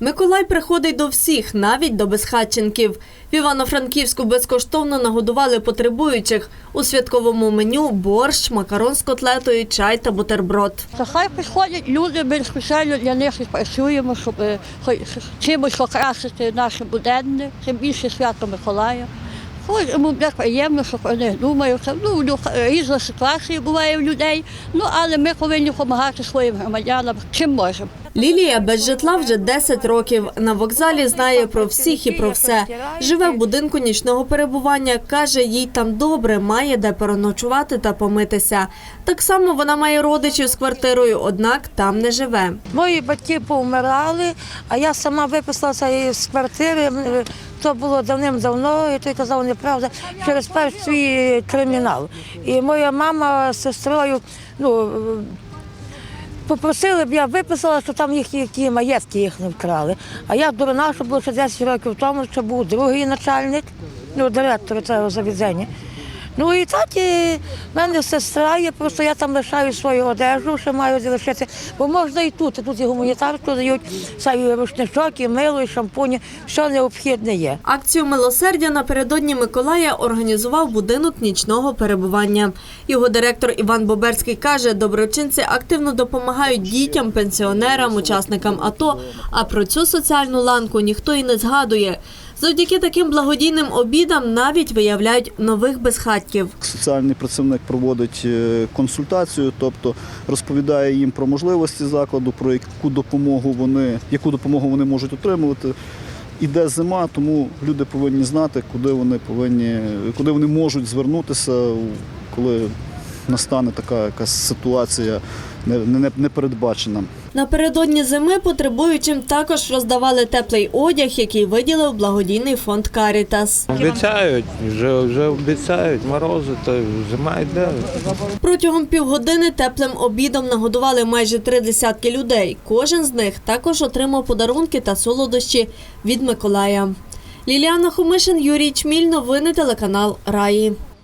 Миколай приходить до всіх, навіть до безхатченків. В Івано-Франківську безкоштовно нагодували потребуючих. У святковому меню борщ, макарон з котлетою, чай та бутерброд. Хай приходять люди, ми спеціально для них працюємо, щоб е, хоч чимось окрасити наше буденне, тим більше свято Миколая. Хоч йому буде приємно, щоб вони думають, ну, ну, різна ситуація буває в людей, ну але ми повинні допомагати своїм громадянам, чим можемо. Лілія без житла вже 10 років. На вокзалі знає про всіх і про все. Живе в будинку нічного перебування. Каже, їй там добре, має де переночувати та помитися. Так само вона має родичів з квартирою, однак там не живе. Мої батьки повмирали, а я сама виписалася із квартири. То було давним-давно, і той казав неправда через перший кримінал. І моя мама з сестрою ну, попросили б я виписала, що там їх які маєтки їх не вкрали. А я дурна, що було ще 10 років тому, що був другий начальник, ну, директор цього заведення. Ну і так в мене сестра є, просто я там лишаю свою одежу, що маю залишити, бо можна і тут. І тут і гуманітарку дають, і рушничок, і мило, і шампуні, що необхідне є. Акцію милосердя напередодні Миколая організував будинок нічного перебування. Його директор Іван Боберський каже, доброчинці активно допомагають дітям, пенсіонерам, учасникам АТО. А про цю соціальну ланку ніхто і не згадує. Завдяки таким благодійним обідам навіть виявляють нових безхатьків. Соціальний працівник проводить е, консультацію, тобто розповідає їм про можливості закладу, про яку допомогу вони, яку допомогу вони можуть отримувати. Іде зима, тому люди повинні знати, куди вони повинні, куди вони можуть звернутися, коли настане така якась ситуація не- не- непередбачена. Напередодні зими потребуючим також роздавали теплий одяг, який виділив благодійний фонд Карітас. Обіцяють, вже, вже обіцяють морози, то зима йде. Протягом півгодини теплим обідом нагодували майже три десятки людей. Кожен з них також отримав подарунки та солодощі від Миколая. Ліліана Хомишин, Юрій Чміль. Новини телеканал Раї.